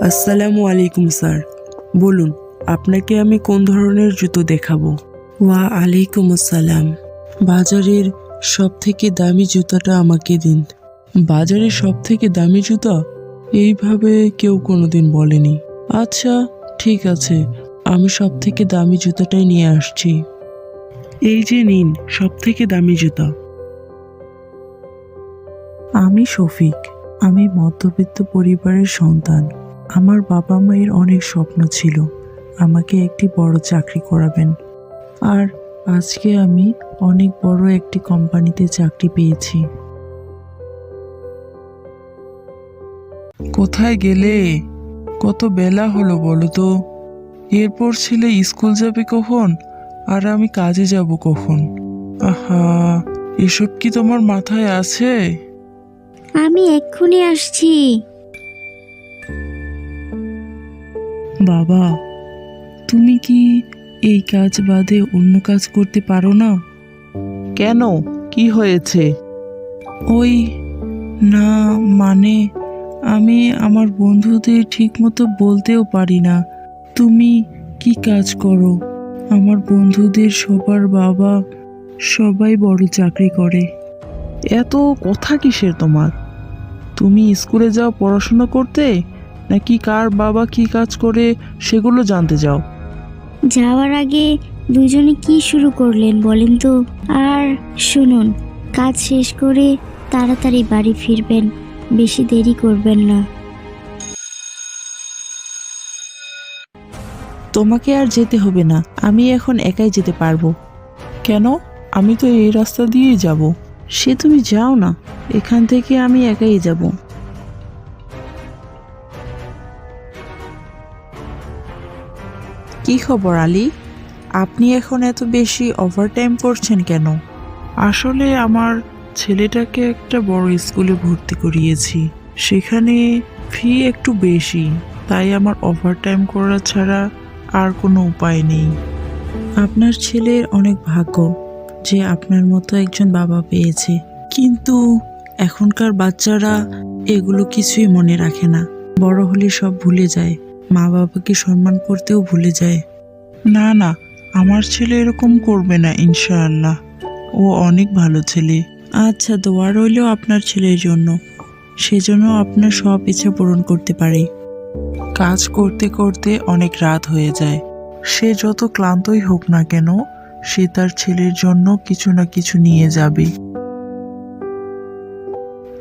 আসসালামু আলাইকুম, স্যার। বলুন, আপনাকে আমি কোন ধরনের জুতো দেখাবো? ওয়া আলাইকুম আসসালাম। বাজারের সব থেকে দামি জুতাটা আমাকে দিন। বাজারের সব থেকে দামি জুতা? এইভাবে কেউ কোনোদিন বলেনি। আচ্ছা ঠিক আছে, আমি সব থেকে দামি জুতাটাই নিয়ে আসছি। এই যে নিন সব থেকে দামি জুতা। আমি শফিক, আমি মধ্যবিত্ত পরিবারের সন্তান। আমার বাবা মায়ের অনেক স্বপ্ন ছিল, আমাকে একটি বড় চাকরি করাবেন। আর আজকে আমি অনেক বড় একটি কোম্পানিতে চাকরি পেয়েছি। কোথায় গেলে? কত বেলা হলো বলো তো। এরপর ছেলে স্কুল যাবে কখন? আর আমি কাজে যাব কখন? আহা, এসব কি তোমার মাথায় আছে? আমি এক্ষুনি আসছি। বাবা তুমি কি এই কাজ বাদে অন্য কাজ করতে পারো না? কেন? কি হয়েছে? ওই না মানে আমি আমার বন্ধুদের ঠিকমতো বলতেও পারি না। তুমি কি কাজ করো? আমার বন্ধুদের সবার বাবা সবাই বড় চাকরি করে। এত কথা কিসের তোমার? তুমি স্কুলে যাও পড়াশোনা করতে? নাকি কার বাবা কি কাজ করে সেগুলো জানতে যাও যাওয়ার আগে দুজনে কি শুরু করলেন বলেন তো? আর শুনুন কাজ শেষ করে তাড়াতাড়ি বাড়ি ফিরবেন বেশি দেরি করবেন না। তোমাকে আর যেতে হবে না আমি এখন একাই যেতে পারব। কেন? আমি তো এই রাস্তা দিয়েই যাব। সে তুমি যাও না এখান থেকে আমি একাই যাব। কি খবর আলী? আপনি এখন এত বেশি ওভারটাইম করছেন কেন? আসলে আমার ছেলেটাকে একটা বড় স্কুলে ভর্তি করিয়েছি। সেখানে ফি একটু বেশি তাই আমার ওভারটাইম করা ছাড়া আর কোনো উপায় নেই। আপনার ছেলের অনেক ভাগ্য যে আপনার মতো একজন বাবা পেয়েছে। কিন্তু এখনকার বাচ্চারা এগুলো কিছুই মনে রাখে না। বড় হলে সব ভুলে যায়। মা বাবাকে সম্মান করতেও ভুলে যায়। না না, আমার ছেলে এরকম করবে না, ইনশাআল্লাহ। ও অনেক ভালো ছেলে। আচ্ছা দোয়া রইলেও আপনার ছেলের জন্য। সেজন্য আপনার সব ইচ্ছা পূরণ করতে পারে। কাজ করতে করতে অনেক রাত হয়ে যায়। সে যত ক্লান্তই হোক না কেন, সে তার ছেলের জন্য কিছু না কিছু নিয়ে যাবে।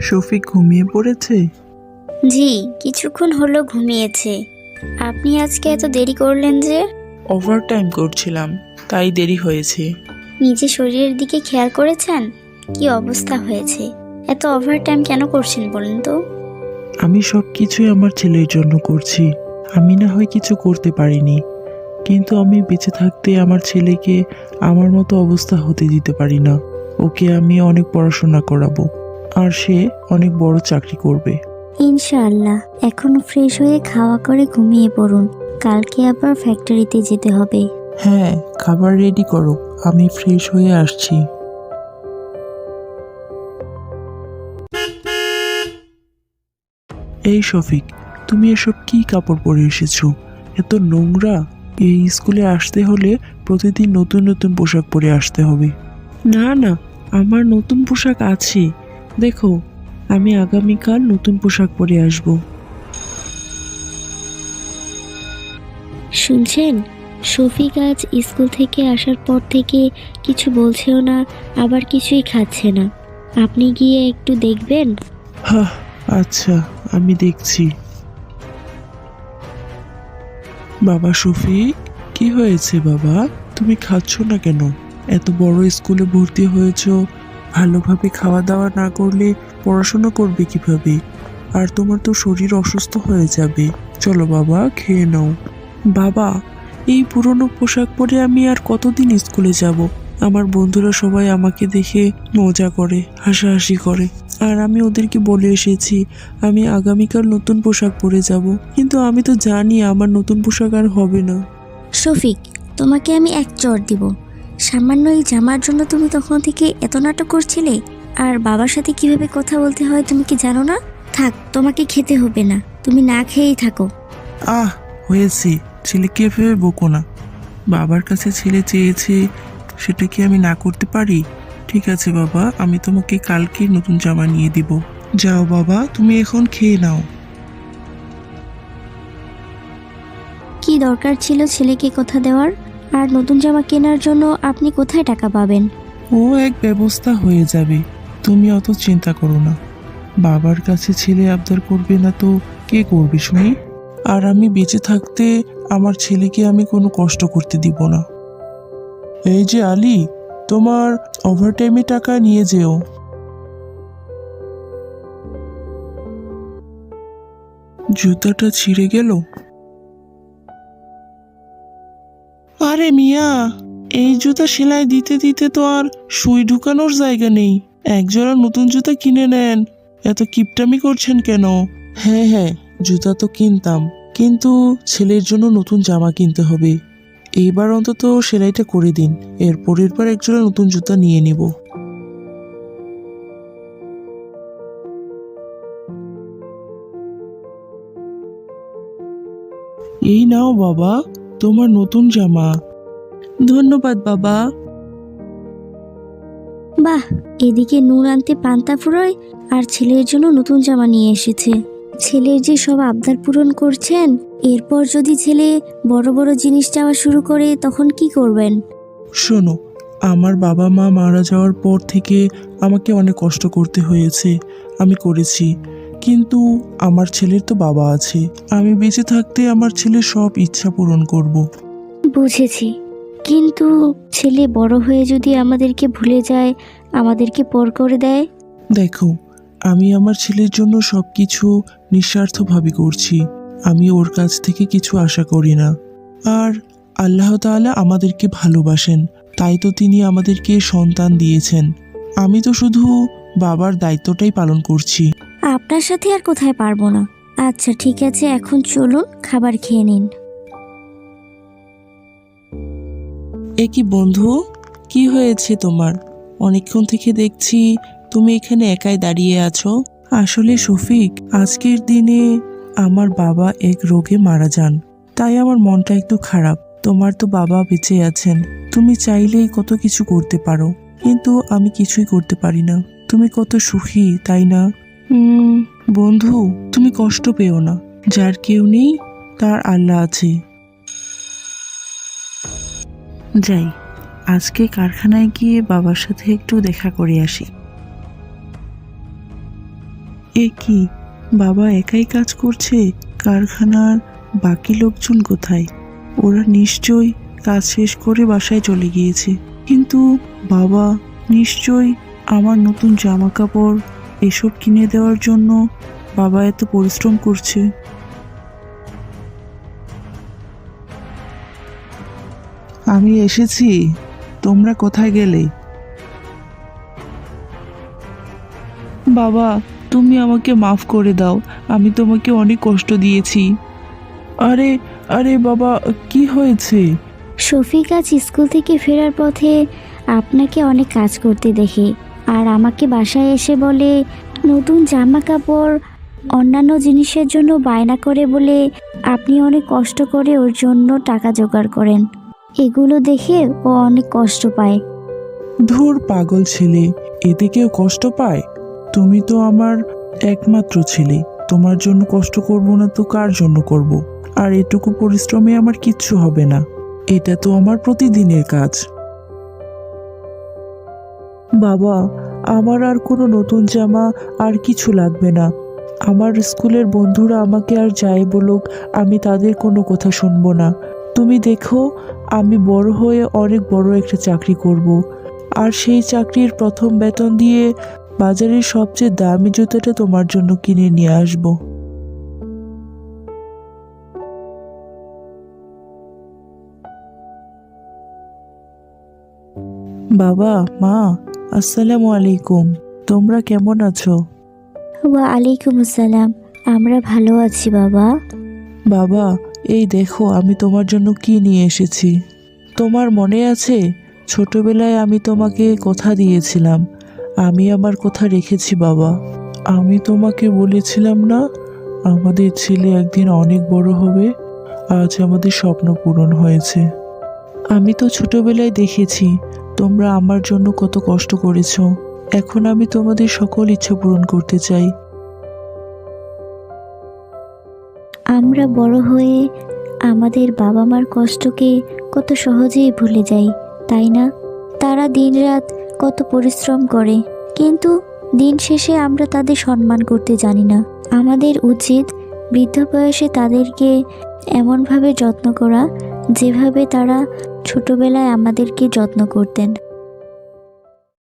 শফিক ঘুমিয়ে পড়েছে? জি, কিছুক্ষণ হলো ঘুমিয়েছে। আপনি আজকে এত দেরি করলেন যে? ওভারটাইম করছিলাম তাই দেরি হয়েছে। নিজে শরীরের দিকে খেয়াল করেছেন? কি অবস্থা হয়েছে? এত ওভারটাইম কেন করছেন বলেন তো? আমি সব কিছুই আমার ছেলের জন্য করছি। আমি না হয় কিছু করতে পারিনি। কিন্তু আমি বেঁচে থাকতে আমার ছেলেকে আমার মতো অবস্থা হতে দিতে পারি না। ওকে আমি অনেক পড়াশোনা করাবো। আর সে অনেক বড় চাকরি করবে। ইনশাআল্লাহ এখন ফ্রেশ হয়ে খাওয়া করে ঘুমিয়ে পড়ুন। কালকে আবার ফ্যাক্টরিতে যেতে হবে। হ্যাঁ খাবার রেডি করো আমি ফ্রেশ হয়ে আসছি। এই শফিক তুমি এসব কি কাপড় পরে এসেছ? এত নোংরা। এই স্কুলে আসতে হলে প্রতিদিন নতুন নতুন পোশাক পরে আসতে হবে। না না আমার নতুন পোশাক আছে। দেখো আমি আগামীকাল নতুন পোশাক পরে আসব। শুনছেন? শফিক আজ স্কুল থেকে আসার পর থেকে কিছু বলছেও না আবার কিছুই খাচ্ছে না। আপনি গিয়ে একটু দেখবেন? আচ্ছা আমি দেখছি। বাবা শফিক কি হয়েছে বাবা? তুমি খাচ্ছ না কেন? এত বড় স্কুলে ভর্তি হয়েছো ভালোভাবে খাওয়া দাওয়া না করলে পড়াশোনা করবে কীভাবে? আর তোমার তো শরীর অসুস্থ হয়ে যাবে। চলো বাবা, খেয়ে নাও। বাবা, এই পুরনো পোশাক পরে আমি আর কতদিন স্কুলে যাব? আমার বন্ধুরা সবাই আমাকে দেখে মজা করে, হাসাহাসি করে। আর আমি ওদেরকে বলে এসেছি, আমি আগামীকাল নতুন পোশাক পরে যাব। কিন্তু আমি তো জানি আমার নতুন পোশাক আর হবে না। শফিক, তোমাকে আমি এক চর দিব। সামান্য এই জামার জন্য তুমি তখন থেকে এত নাটক করছিলে? আর বাবার সাথে কীভাবে কথা বলতে হয় তুমি কি জানো না? থাক তোমাকে খেতে হবে না। তুমি না খেয়েই থাকো। আহ হয়েছে। ছেলেকে ভেবে বকো না? বাবার কাছে ছেলে চেয়েছে সেটা কি আমি না করতে পারি? ঠিক আছে বাবা আমি তোমাকে কালকে নতুন জামা নিয়ে দিব। যাও বাবা তুমি এখন খেয়ে নাও। কি দরকার ছিল ছেলেকে কথা দেওয়ার? আর নতুন জামা কেনার জন্য আপনি কোথায় টাকা পাবেন? ও এক ব্যবস্থা হয়ে যাবে। তুমি অত চিন্তা করো না। বাবার কাছে ছেলে আবদার করবে না তো কে করবে শুনি? আর আমি বেঁচে থাকতে আমার ছেলেকে আমি কোনো কষ্ট করতে দিব না। এই যে আলী, তোমার ওভারটাইমে টাকা নিয়ে যেও। জুতাটা ছিঁড়ে গেল। আরে মিয়া, এই জুতা সেলাই দিতে দিতে তো আর সুই ঢুকানোর জায়গা নেই। একজোড়া নতুন জুতা কিনে নেন। এত কিপটামি করছেন কেন? হ্যাঁ হ্যাঁ জুতা তো কিনতাম। কিন্তু ছেলের জন্য নতুন জামা কিনতে হবে। এইবার অন্তত সেলাইটা করে দিন। এর পরের বার একজোড়া নতুন জুতা নিয়ে নিব। এই নাও বাবা, তোমার নতুন জামা। ধন্যবাদ বাবা। বাহ এদিকে নুন আনতে পান্তা ফুরোয় আর ছেলের জন্য নতুন জামা নিয়ে এসেছে। ছেলের যে সব আবদার পূরণ করছেন এরপর যদি ছেলে বড় বড় জিনিস চাওয়া শুরু করে তখন কি করবেন? শোনো আমার বাবা মা মারা যাওয়ার পর থেকে আমাকে অনেক কষ্ট করতে হয়েছে আমি করেছি। কিন্তু আমার ছেলের তো বাবা আছে আমি বেঁচে থাকতে আমার ছেলের সব ইচ্ছা পূরণ করব। বুঝেছি। কিন্তু ছেলে বড় হয়ে যদি আমাদেরকে ভুলে যায় আমাদেরকে পর করে দেয়? দেখো আমি আমার ছেলের জন্য সব কিছু নিঃস্বার্থভাবে করছি। আমি ওর কাছ থেকে কিছু আশা করি না। আর আল্লাহ তাআলা আমাদেরকে ভালোবাসেন তাই তো তিনি আমাদেরকে সন্তান দিয়েছেন। আমি তো শুধু বাবার দায়িত্বটাই পালন করছি। আপনার সাথে আর কোথায় পারব না। আচ্ছা ঠিক আছে এখন চলুন খাবার খেয়ে নিন। এ কি বন্ধু? কি হয়েছে তোমার? অনেকক্ষণ থেকে দেখছি তুমি এখানে একাই দাঁড়িয়ে আছো। আসলে শফিক, আজকের দিনে আমার বাবা এক রোগে মারা যান। তাই আমার মনটা একটু খারাপ। তোমার তো বাবা বেঁচে আছেন। তুমি চাইলেই কত কিছু করতে পারো। কিন্তু আমি কিছুই করতে পারি না। তুমি কত সুখী, তাই না? বন্ধু, তুমি কষ্ট পেও না। যার কেউ নেই, তার আল্লাহ আছে। যাই, আজকে কারখানায় গিয়ে বাবার সাথে একটু দেখা করে আসি। এ কি, বাবা একাই কাজ করছে? কারখানার বাকি লোকজন কোথায়? ওরা নিশ্চয়ই কাজ শেষ করে বাসায় চলে গিয়েছে। কিন্তু বাবা, নিশ্চয়ই আমার নতুন জামা কাপড় এসব কিনে দেওয়ার জন্য বাবা এত পরিশ্রম করছে। আমি এসেছি। তোমরা কোথায় গেলে? বাবা তুমি আমাকে মাফ করে দাও। আমি তোমাকে অনেক কষ্ট দিয়েছি। আরে আরে বাবা কি হয়েছে? শফিক আজ স্কুল থেকে ফেরার পথে আপনাকে অনেক কাজ করতে দেখে আর আমাকে বাসায় এসে বলে নতুন জামা কাপড় অন্যান্য জিনিসের জন্য বায়না করে বলে আপনি অনেক কষ্ট করে ওর জন্য টাকা জোগাড় করেন। এগুলো দেখে ও অনেক কষ্ট পায়। ধুর পাগল ছেলে, এতে কেউ কষ্ট পায়? তুমি তো আমার একমাত্র ছেলে। তোমার জন্য কষ্ট করব না তো কার জন্য করব? আর এটুকু পরিশ্রমে আমার কিচ্ছু হবে না। এটা তো আমার প্রতিদিনের কাজ। বাবা, আমার আর কোনো নতুন জামা আর কিছু লাগবে না। আমার স্কুলের বন্ধুরা আমাকে আর যাই বলুক, আমি তাদের কোনো কথা শুনব না। তুমি দেখো আমি বড় হয়ে অনেক বড় একটা চাকরি করব। আর সেই চাকরির প্রথম বেতন দিয়ে বাজারের সবচেয়ে দামি জুতাটা তোমার জন্য কিনে নিয়ে আসব। বাবা মা আসসালামু আলাইকুম। তোমরা কেমন আছো? ওয়া আলাইকুম আসসালাম। আমরা ভালো আছি বাবা। বাবা এই দেখো, আমি তোমার জন্য কি নিয়ে এসেছি। তোমার মনে আছে? ছোটবেলায় আমি তোমাকে কথা দিয়েছিলাম। আমি আমার কথা রেখেছি, বাবা। আমি তোমাকে বলেছিলাম না, আমাদের ছেলে একদিন অনেক বড় হবে, আজ আমাদের স্বপ্ন পূরণ হয়েছে। আমি তো ছোটবেলায় দেখেছি, তোমরা আমার জন্য কত কষ্ট করেছ। এখন আমি তোমাদের সকল ইচ্ছা পূরণ করতে চাই। আমরা বড় হয়ে আমাদের বাবা মার কষ্টকে কত সহজেই ভুলে যাই, তাই না? তারা দিনরাত কত পরিশ্রম করে, কিন্তু দিন শেষে আমরা তাদের সম্মান করতে জানি না। আমাদের উচিত বৃদ্ধ বয়সে তাদেরকে এমনভাবে যত্ন করা, যেভাবে তারা ছোটবেলায় আমাদেরকে যত্ন করতেন।